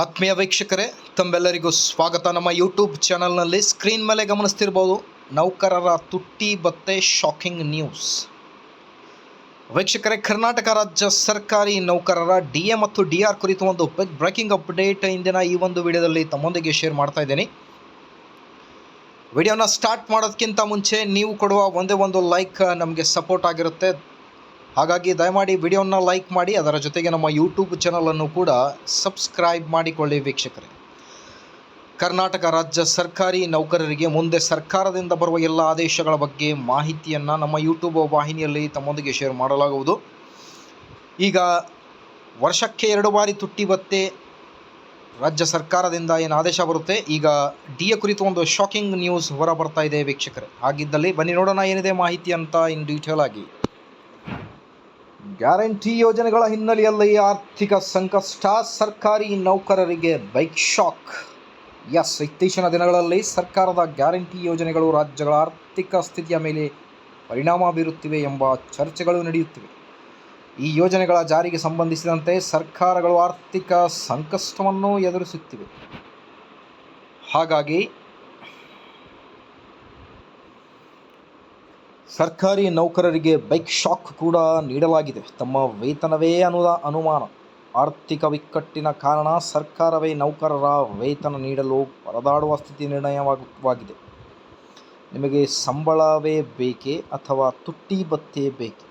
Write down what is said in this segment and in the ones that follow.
ಆತ್ಮೀಯ ವೀಕ್ಷಕರೇ, ತಮ್ಮೆಲ್ಲರಿಗೂ ಸ್ವಾಗತ. ನಮ್ಮ ಯೂಟ್ಯೂಬ್ ಚಾನಲ್ನಲ್ಲಿ ಸ್ಕ್ರೀನ್ ಮೇಲೆ ಗಮನಿಸ್ತಿರ್ಬೋದು ನೌಕರರ ತುಟ್ಟಿ ಬತ್ತೆ ಶಾಕಿಂಗ್ ನ್ಯೂಸ್ ವೀಕ್ಷಕರೇ, ಕರ್ನಾಟಕ ರಾಜ್ಯ ಸರ್ಕಾರಿ ನೌಕರರ ಡಿ ಎ ಮತ್ತು ಡಿ ಆರ್ ಕುರಿತು ಒಂದು ಬಿಗ್ ಬ್ರೇಕಿಂಗ್ ಅಪ್ಡೇಟ್ ಇಂದಿನ ಈ ಒಂದು ವಿಡಿಯೋದಲ್ಲಿ ತಮ್ಮೊಂದಿಗೆ ಶೇರ್ ಮಾಡ್ತಾ ಇದ್ದೀನಿ. ವಿಡಿಯೋನ ಸ್ಟಾರ್ಟ್ ಮಾಡೋದಕ್ಕಿಂತ ಮುಂಚೆ ನೀವು ಕೊಡುವ ಒಂದೇ ಒಂದು ಲೈಕ್ ನಮಗೆ ಸಪೋರ್ಟ್ ಆಗಿರುತ್ತೆ. ಹಾಗಾಗಿ ದಯಮಾಡಿ ವಿಡಿಯೋನ ಲೈಕ್ ಮಾಡಿ, ಅದರ ಜೊತೆಗೆ ನಮ್ಮ ಯೂಟ್ಯೂಬ್ ಚಾನಲನ್ನು ಕೂಡ ಸಬ್ಸ್ಕ್ರೈಬ್ ಮಾಡಿಕೊಳ್ಳಿ ವೀಕ್ಷಕರೇ. ಕರ್ನಾಟಕ ರಾಜ್ಯ ಸರ್ಕಾರಿ ನೌಕರರಿಗೆ ಮುಂದೆ ಸರ್ಕಾರದಿಂದ ಬರುವ ಎಲ್ಲ ಆದೇಶಗಳ ಬಗ್ಗೆ ಮಾಹಿತಿಯನ್ನು ನಮ್ಮ ಯೂಟ್ಯೂಬ್ ವಾಹಿನಿಯಲ್ಲಿ ತಮ್ಮೊಂದಿಗೆ ಶೇರ್ ಮಾಡಲಾಗುವುದು. ಈಗ ವರ್ಷಕ್ಕೆ ಎರಡು ಬಾರಿ ತುಟ್ಟಿ ಬತ್ತೆ ರಾಜ್ಯ ಸರ್ಕಾರದಿಂದ ಏನು ಆದೇಶ ಬರುತ್ತೆ? ಈಗ ಡಿ ಎ ಕುರಿತು ಒಂದು ಶಾಕಿಂಗ್ ನ್ಯೂಸ್ ಹೊರ ಬರ್ತಾ ಇದೆ ವೀಕ್ಷಕರೇ. ಹಾಗಿದ್ದಲ್ಲಿ ಬನ್ನಿ ನೋಡೋಣ ಏನಿದೆ ಮಾಹಿತಿ ಅಂತ ಇನ್ ಡೀಟೇಲ್ ಆಗಿ. ಗ್ಯಾರಂಟಿ ಯೋಜನೆಗಳ ಹಿನ್ನೆಲೆಯಲ್ಲಿ ಆರ್ಥಿಕ ಸಂಕಷ್ಟ, ಸರ್ಕಾರಿ ನೌಕರರಿಗೆ ಬೈಕ್ ಶಾಕ್ ಎಸ್ ಇತ್ತೀಚಿನ ದಿನಗಳಲ್ಲಿ ಸರ್ಕಾರದ ಗ್ಯಾರಂಟಿ ಯೋಜನೆಗಳು ರಾಜ್ಯಗಳ ಆರ್ಥಿಕ ಸ್ಥಿತಿಯ ಮೇಲೆ ಪರಿಣಾಮ ಬೀರುತ್ತಿವೆ ಎಂಬ ಚರ್ಚೆಗಳು ನಡೆಯುತ್ತಿವೆ. ಈ ಯೋಜನೆಗಳ ಜಾರಿಗೆ ಸಂಬಂಧಿಸಿದಂತೆ ಸರ್ಕಾರಗಳು ಆರ್ಥಿಕ ಸಂಕಷ್ಟವನ್ನು ಎದುರಿಸುತ್ತಿವೆ. ಹಾಗಾಗಿ ಸರ್ಕಾರಿ ನೌಕರರಿಗೆ ಬೈಕ್ ಶಾಕ್ ಕೂಡ ನೀಡಲಾಗಿದೆ. ತಮ್ಮ ವೇತನವೇ ಅನುದ, ಅನುಮಾನ. ಆರ್ಥಿಕ ಬಿಕ್ಕಟ್ಟಿನ ಕಾರಣ ಸರ್ಕಾರವೇ ನೌಕರರ ವೇತನ ನೀಡಲು ಪರದಾಡುವ ಸ್ಥಿತಿ ನಿರ್ಣಯವಾಗಿದೆ ನಿಮಗೆ ಸಂಬಳವೇ ಬೇಕೇ ಅಥವಾ ತುಟ್ಟಿ ಭತ್ಯೆ ಬೇಕೇ?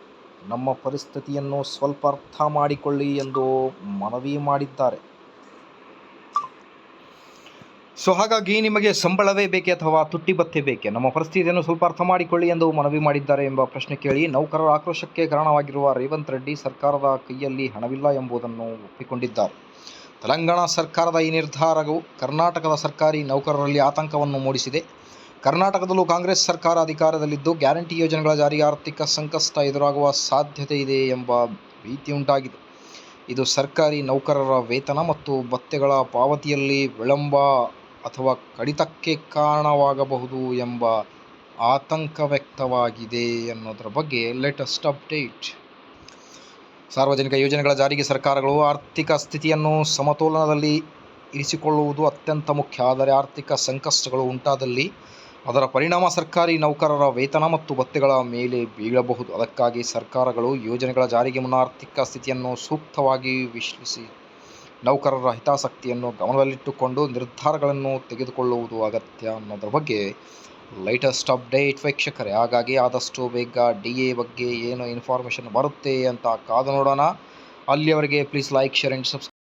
ನಮ್ಮ ಪರಿಸ್ಥಿತಿಯನ್ನು ಸ್ವಲ್ಪ ಅರ್ಥ ಮಾಡಿಕೊಳ್ಳಿ ಎಂದು ಮನವಿ ಮಾಡಿದ್ದಾರೆ. ಸೊ ಹಾಗಾಗಿ ನಿಮಗೆ ಸಂಬಳವೇ ಬೇಕೆ ಅಥವಾ ತುಟ್ಟಿ ಭತ್ಯೆ ಬೇಕೆ? ನಮ್ಮ ಪರಿಸ್ಥಿತಿಯನ್ನು ಸ್ವಲ್ಪ ಅರ್ಥ ಮಾಡಿಕೊಳ್ಳಿ ಎಂದು ಮನವಿ ಮಾಡಿದ್ದಾರೆ ಎಂಬ ಪ್ರಶ್ನೆ ಕೇಳಿ ನೌಕರರ ಆಕ್ರೋಶಕ್ಕೆ ಕಾರಣವಾಗಿರುವ ರೇವಂತ್ ರೆಡ್ಡಿ ಸರ್ಕಾರದ ಕೈಯಲ್ಲಿ ಹಣವಿಲ್ಲ ಎಂಬುದನ್ನು ಒಪ್ಪಿಕೊಂಡಿದ್ದಾರೆ. ತೆಲಂಗಾಣ ಸರ್ಕಾರದ ಈ ನಿರ್ಧಾರವು ಕರ್ನಾಟಕದ ಸರ್ಕಾರಿ ನೌಕರರಲ್ಲಿ ಆತಂಕವನ್ನು ಮೂಡಿಸಿದೆ. ಕರ್ನಾಟಕದಲ್ಲೂ ಕಾಂಗ್ರೆಸ್ ಸರ್ಕಾರ ಅಧಿಕಾರದಲ್ಲಿದ್ದು ಗ್ಯಾರಂಟಿ ಯೋಜನೆಗಳ ಜಾರಿಗೆ ಆರ್ಥಿಕ ಸಂಕಷ್ಟ ಎದುರಾಗುವ ಸಾಧ್ಯತೆ ಇದೆ ಎಂಬ ಭೀತಿ ಉಂಟಾಗಿದೆ. ಇದು ಸರ್ಕಾರಿ ನೌಕರರ ವೇತನ ಮತ್ತು ಭತ್ಯೆಗಳ ಪಾವತಿಯಲ್ಲಿ ವಿಳಂಬ ಅಥವಾ ಕಡಿತಕ್ಕೆ ಕಾರಣವಾಗಬಹುದು ಎಂಬ ಆತಂಕ ವ್ಯಕ್ತವಾಗಿದೆ ಅನ್ನೋದರ ಬಗ್ಗೆ ಲೇಟೆಸ್ಟ್ ಅಪ್ಡೇಟ್ ಸಾರ್ವಜನಿಕ ಯೋಜನೆಗಳ ಜಾರಿಗೆ ಸರ್ಕಾರಗಳು ಆರ್ಥಿಕ ಸ್ಥಿತಿಯನ್ನು ಸಮತೋಲನದಲ್ಲಿ ಇರಿಸಿಕೊಳ್ಳುವುದು ಅತ್ಯಂತ ಮುಖ್ಯ. ಆದರೆ ಆರ್ಥಿಕ ಸಂಕಷ್ಟಗಳು ಉಂಟಾದಲ್ಲಿ ಅದರ ಪರಿಣಾಮ ಸರ್ಕಾರಿ ನೌಕರರ ವೇತನ ಮತ್ತು ಭತ್ಯೆಗಳ ಮೇಲೆ ಬೀಳಬಹುದು. ಅದಕ್ಕಾಗಿ ಸರ್ಕಾರಗಳು ಯೋಜನೆಗಳ ಜಾರಿಗೆ ಮುನ್ನ ಆರ್ಥಿಕ ಸ್ಥಿತಿಯನ್ನು ಸೂಕ್ತವಾಗಿ ವಿಶ್ಲೇಷಿಸಿ. ನೌಕರರ ಹಿತಾಸಕ್ತಿಯನ್ನು ಗಮನದಲ್ಲಿಟ್ಟುಕೊಂಡು ನಿರ್ಧಾರಗಳನ್ನು ತೆಗೆದುಕೊಳ್ಳುವುದು ಅಗತ್ಯ ಅನ್ನೋದ್ರ ಬಗ್ಗೆ ಲೈಟೆಸ್ಟ್ ಅಪ್ಡೇಟ್ ವೀಕ್ಷಕರೇ. ಹಾಗಾಗಿ ಆದಷ್ಟು ಬೇಗ ಡಿ ಎ ಬಗ್ಗೆ ಏನು ಇನ್ಫಾರ್ಮೇಷನ್ ಬರುತ್ತೆ ಅಂತ ಕಾದು ನೋಡೋಣ. ಅಲ್ಲಿಯವರೆಗೆ please like share and subscribe